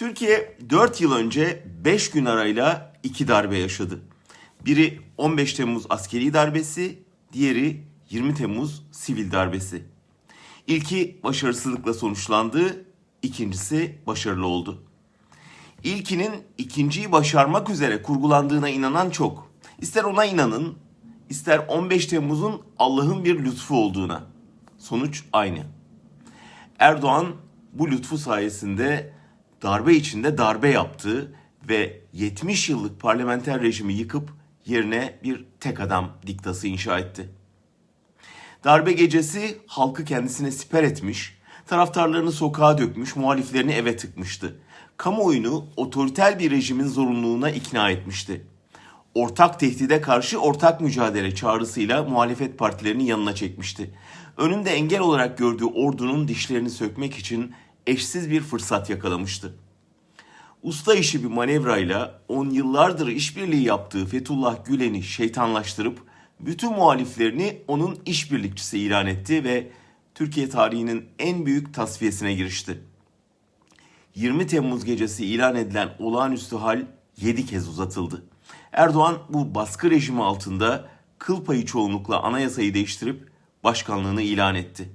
Türkiye 4 yıl önce 5 gün arayla iki darbe yaşadı. Biri 15 Temmuz askeri darbesi, diğeri 20 Temmuz sivil darbesi. İlki başarısızlıkla sonuçlandı, ikincisi başarılı oldu. İlkinin ikinciyi başarmak üzere kurgulandığına inanan çok. İster ona inanın, ister 15 Temmuz'un Allah'ın bir lütfu olduğuna. Sonuç aynı. Erdoğan bu lütfu sayesinde darbe içinde darbe yaptı ve 70 yıllık parlamenter rejimi yıkıp yerine bir tek adam diktası inşa etti. Darbe gecesi halkı kendisine siper etmiş, taraftarlarını sokağa dökmüş, muhaliflerini eve tıkmıştı. Kamuoyunu otoriter bir rejimin zorunluluğuna ikna etmişti. Ortak tehdide karşı ortak mücadele çağrısıyla muhalefet partilerini yanına çekmişti. Önünde engel olarak gördüğü ordunun dişlerini sökmek için eşsiz bir fırsat yakalamıştı. Usta işi bir manevrayla on yıllardır işbirliği yaptığı Fethullah Gülen'i şeytanlaştırıp bütün muhaliflerini onun işbirlikçisi ilan etti ve Türkiye tarihinin en büyük tasfiyesine girişti. 20 Temmuz gecesi ilan edilen olağanüstü hal 7 kez uzatıldı. Erdoğan bu baskı rejimi altında kıl payı çoğunlukla anayasayı değiştirip başkanlığını ilan etti.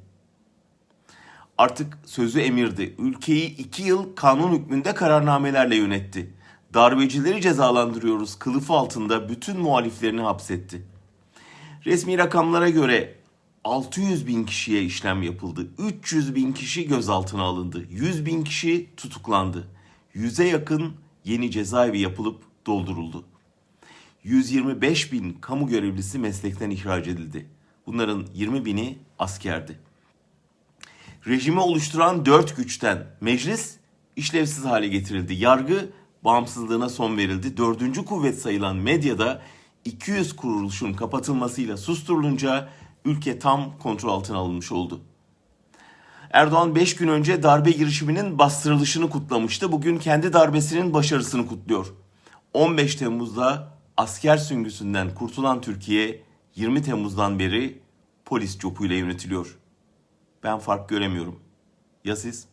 Artık sözü emirdi. Ülkeyi iki yıl kanun hükmünde kararnamelerle yönetti. Darbecileri cezalandırıyoruz kılıfı altında bütün muhaliflerini hapsetti. Resmi rakamlara göre 600 bin kişiye işlem yapıldı. 300 bin kişi gözaltına alındı. 100 bin kişi tutuklandı. 100'e yakın yeni cezaevi yapılıp dolduruldu. 125 bin kamu görevlisi meslekten ihraç edildi. Bunların 20 bini askerdi. Rejimi oluşturan dört güçten meclis işlevsiz hale getirildi. Yargı bağımsızlığına son verildi. Dördüncü kuvvet sayılan medyada 200 kuruluşun kapatılmasıyla susturulunca ülke tam kontrol altına alınmış oldu. Erdoğan 5 gün önce darbe girişiminin bastırılışını kutlamıştı. Bugün kendi darbesinin başarısını kutluyor. 15 Temmuz'da asker süngüsünden kurtulan Türkiye 20 Temmuz'dan beri polis copuyla yönetiliyor. Ben fark göremiyorum. Ya siz?